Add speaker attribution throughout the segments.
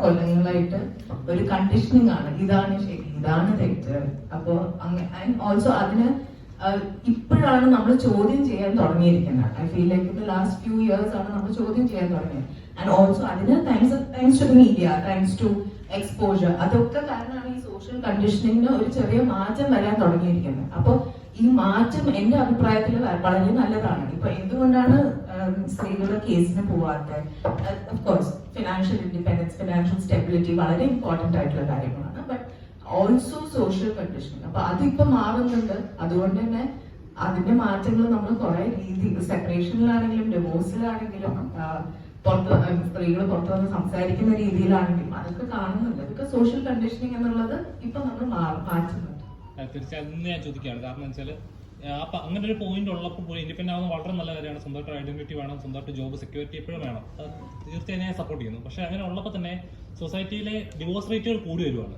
Speaker 1: കൊല്ലങ്ങളായിട്ട് ഒരു കണ്ടീഷനിങ് ആണ്. ഇതാണ് ശരി ഇതാണ് തെറ്റ്. അപ്പോ ഓൾസോ അതിന് ഇപ്പോഴാണ് നമ്മൾ ചോദ്യം ചെയ്യാൻ തുടങ്ങിയിരിക്കുന്നത്. ഐ ഫീൽ ലൈക്ക് ഇപ്പൊ ലാസ്റ്റ് ഫ്യൂ ഇയേഴ്സ് ആണ് നമ്മൾ ചോദ്യം ചെയ്യാൻ തുടങ്ങിയത്. ആൻഡ് ഓൾസോ അതിന് thanks thanks to media thanks to exposure അതൊക്കെ കാരണമാണ് ഈ സോഷ്യൽ കണ്ടീഷനിങ്ങിന് ഒരു ചെറിയ മാറ്റം വരാൻ തുടങ്ങിയിരിക്കുന്നത്. അപ്പോൾ ഈ മാറ്റം എന്റെ അഭിപ്രായത്തിൽ വളരെ നല്ലതാണ്. ഇപ്പൊ എന്തുകൊണ്ടാണ് സ്ത്രീകൾ കേസിന് പോവാത്ത course financial independence financial stability വളരെ ഇമ്പോർട്ടന്റ് ആയിട്ടുള്ള കാര്യങ്ങളാണ്. ബട്ട് ഓൾസോ സോഷ്യൽ കണ്ടീഷനിങ് അപ്പൊ അതിപ്പോ മാറുന്നുണ്ട്. അതുകൊണ്ട് തന്നെ അതിന്റെ മാറ്റങ്ങൾ നമ്മൾ കുറെ രീതി സെപ്പറേഷനിലാണെങ്കിലും ഡിവോഴ്സിലാണെങ്കിലും പുറത്ത് സ്ത്രീകൾ പുറത്ത് വന്ന് സംസാരിക്കുന്ന രീതിയിലാണെങ്കിലും അതൊക്കെ കാണുന്നുണ്ട്. ഇതൊക്കെ സോഷ്യൽ കണ്ടീഷനിങ് എന്നുള്ളത് ഇപ്പൊ നമ്മൾ മാറ്റുന്നുണ്ട്.
Speaker 2: തീർച്ചയായും. ഞാൻ ചോദിക്കുകയാണ്. കാരണം വെച്ചാൽ അപ്പൊ അങ്ങനെ ഒരു പോയിന്റ് ഉള്ളപ്പോൾ പോലും ഇൻഡിപെൻഡന്റ് ആവുന്നത് വളരെ നല്ല കാര്യമാണ്. സ്വന്തമായിട്ട് ഐഡന്റിറ്റി വേണം സ്വന്തമായിട്ട് ജോബ് സെക്യൂരിറ്റി എപ്പോഴും വേണം. അത് തീർച്ചയായും ഞാൻ സപ്പോർട്ട് ചെയ്യുന്നു. പക്ഷെ അങ്ങനെ ഉള്ളപ്പോൾ തന്നെ സൊസൈറ്റിയിലെ ഡിവോഴ്സ് റേറ്റുകൾ കൂടി വരുവാണ്.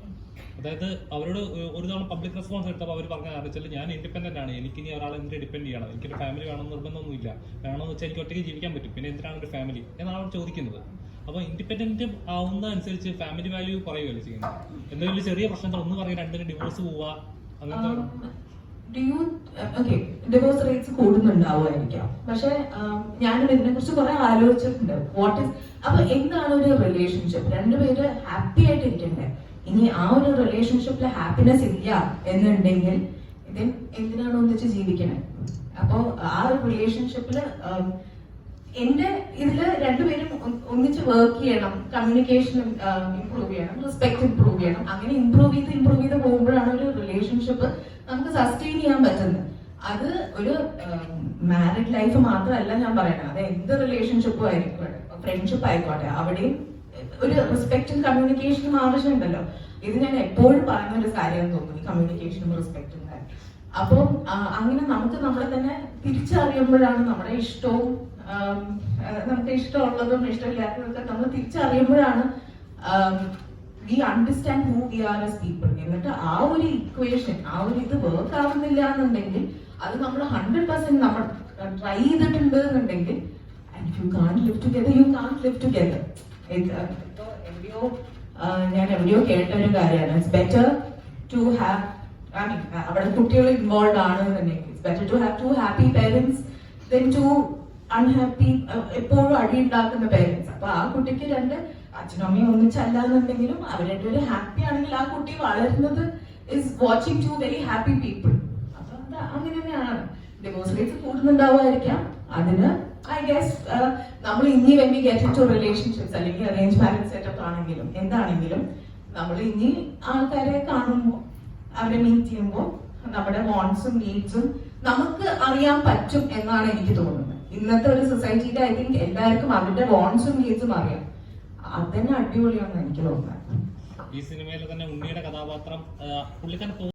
Speaker 2: അതായത് അവരോട് ഒരു തവണ പബ്ലിക് റെസ്പോൺസ് എടുത്തപ്പോൾ അവർ പറഞ്ഞ അറിയിച്ചാൽ ഞാൻ ഇൻഡിപെൻഡന്റ് ആണ്. എനിക്ക് ഇനി ഒരാളെ എന്തിനെ ഡിപ്പെൻഡ് ചെയ്യണം? എനിക്കൊരു ഫാമിലി വേണമെന്ന് നിർബന്ധമൊന്നുമില്ല. വേണമെന്ന് വെച്ചാൽ എനിക്ക് ഒറ്റയ്ക്ക് ജീവിക്കാൻ പറ്റും. പിന്നെ എന്തിനാണ് ഒരു ഫാമിലി എന്നാണ് അവർ ചോദിക്കുന്നത്. അപ്പോൾ ഇൻഡിപെൻഡന്റ് ആവുന്ന അനുസരിച്ച് ഫാമിലി വാല്യൂ കുറയുകയല്ലേ ചെയ്യുന്നത്? എന്തെങ്കിലും ചെറിയ പ്രശ്നങ്ങൾ ഒന്ന് പറയും രണ്ടിന് ഡിവോഴ്സ് പോവുക അങ്ങനത്തെ
Speaker 1: യു ഓക്കെ ഡിവോഴ്സ് റേറ്റ്സ് കൂടുന്നുണ്ടാവുമായിരിക്കാം. പക്ഷെ ഞാനും ഇതിനെ കുറിച്ച് കുറെ ആലോചിച്ചിട്ടുണ്ട്. വാട്ട് ഇസ് അപ്പൊ എന്താണ് ഒരു റിലേഷൻഷിപ്പ് രണ്ടുപേര് ഹാപ്പി ആയിട്ട് ഇരിക്കണ്ടേ ഇനി ആ ഒരു റിലേഷൻഷിപ്പിൽ ഹാപ്പിനെസ് ഇല്ല എന്നുണ്ടെങ്കിൽ ഇതിൻ എന്തിനാണ് ഒന്നിച്ച് ജീവിക്കണേ? അപ്പോ ആ ഒരു റിലേഷൻഷിപ്പിൽ എന്റെ ഇതിൽ രണ്ടുപേരും ഒന്നിച്ച് വർക്ക് ചെയ്യണം കമ്മ്യൂണിക്കേഷൻ ഇംപ്രൂവ് ചെയ്യണം റെസ്പെക്ട് ഇംപ്രൂവ് ചെയ്യണം. അങ്ങനെ ഇംപ്രൂവ് ചെയ്ത് ഇംപ്രൂവ് ചെയ്ത് പോകുമ്പോഴാണ് ഒരു റിലേഷൻഷിപ്പ് നമുക്ക് സസ്റ്റെയിൻ ചെയ്യാൻ പറ്റുന്നത്. അത് ഒരു മാരിഡ് ലൈഫ് മാത്രമല്ല ഞാൻ പറയുന്നത് അത് എന്ത് റിലേഷൻഷിപ്പും ആയിരിക്കും ഫ്രണ്ട്ഷിപ്പ് ആയിക്കോട്ടെ. അവിടെയും ഒരു റെസ്പെക്റ്റും കമ്മ്യൂണിക്കേഷനും ആവശ്യമുണ്ടല്ലോ. ഇത് ഞാൻ എപ്പോഴും പറയുന്ന ഒരു കാര്യം തോന്നുന്നു കമ്മ്യൂണിക്കേഷനും റെസ്പെക്റ്റും ആ, അങ്ങനെ നമുക്ക് നമ്മളെ തന്നെ തിരിച്ചറിയുമ്പോഴാണ് നമ്മുടെ ഇഷ്ടവും നമുക്ക് ഇഷ്ടമുള്ളതും ഇഷ്ടമില്ലാത്തതൊക്കെ നമ്മൾ തിരിച്ചറിയുമ്പോഴാണ് we understand who we are as people എന്നിട്ട് ആ ഒരു ഇക്വേഷൻ ആ ഒരു ഇത് വർക്ക് ആവുന്നില്ല എന്നുണ്ടെങ്കിൽ അത് നമ്മൾ ഹൺഡ്രഡ് പെർസെന്റ് നമ്മൾ ട്രൈ ചെയ്തിട്ടുണ്ട് എന്നുണ്ടെങ്കിൽ you can live together you can live together എവിടെയോ ആ, ഞാൻ എവിടെയോ കേട്ട ഒരു കാര്യമാണ്. It's better to have I mean അവിടെ കുട്ടികൾ ഇൻവോൾവ് ആണ് എന്നുണ്ടെങ്കിൽ. It's better to have two happy parents then two unhappy എപ്പോഴും അടി ഉണ്ടാക്കുന്ന പേരൻസ് അപ്പൊ ആ കുട്ടിക്ക് രണ്ട് അച്ഛനും അമ്മയും ഒന്നിച്ചല്ല എന്നുണ്ടെങ്കിലും അവർ രണ്ടുപേരും ഹാപ്പി ആണെങ്കിൽ ആ കുട്ടി വളരുന്നത് is watching two very happy people അപ്പൊ അത് അങ്ങനെ തന്നെയാണ്. ഡിവോഴ്സ് റേറ്റ്സ് കൂടുന്നുണ്ടാവുമായിരിക്കാം. അതിന് ഐ ഗസ് നമ്മൾ ഇനി വെൻ ഗെറ്റ് ടു റിലേഷൻഷിപ്സ് അല്ലെങ്കിൽ അറേഞ്ച് മാരേജ് സെറ്റപ്പ് ആണെങ്കിലും എന്താണെങ്കിലും നമ്മൾ ഇനി ആൾക്കാരെ കാണുമ്പോൾ അവരെ മീറ്റ് ചെയ്യുമ്പോൾ നമ്മുടെ വോൺസും നീഡ്സും നമുക്ക് അറിയാൻ പറ്റും എന്നാണ് എനിക്ക് തോന്നുന്നത്. ഇന്നത്തെ ഒരു സൊസൈറ്റിയിൽ ഐ തിങ്ക് എല്ലാവർക്കും അവരുടെ വോൺസും നീഡ്സും അറിയാം. അതന്നെ അടിപൊളിയാണെന്ന് എനിക്ക് തോന്നുന്നത്
Speaker 2: ഈ സിനിമയിൽ തന്നെ ഉണ്ണിയുടെ കഥാപാത്രം പുള്ളിക്കാരൻ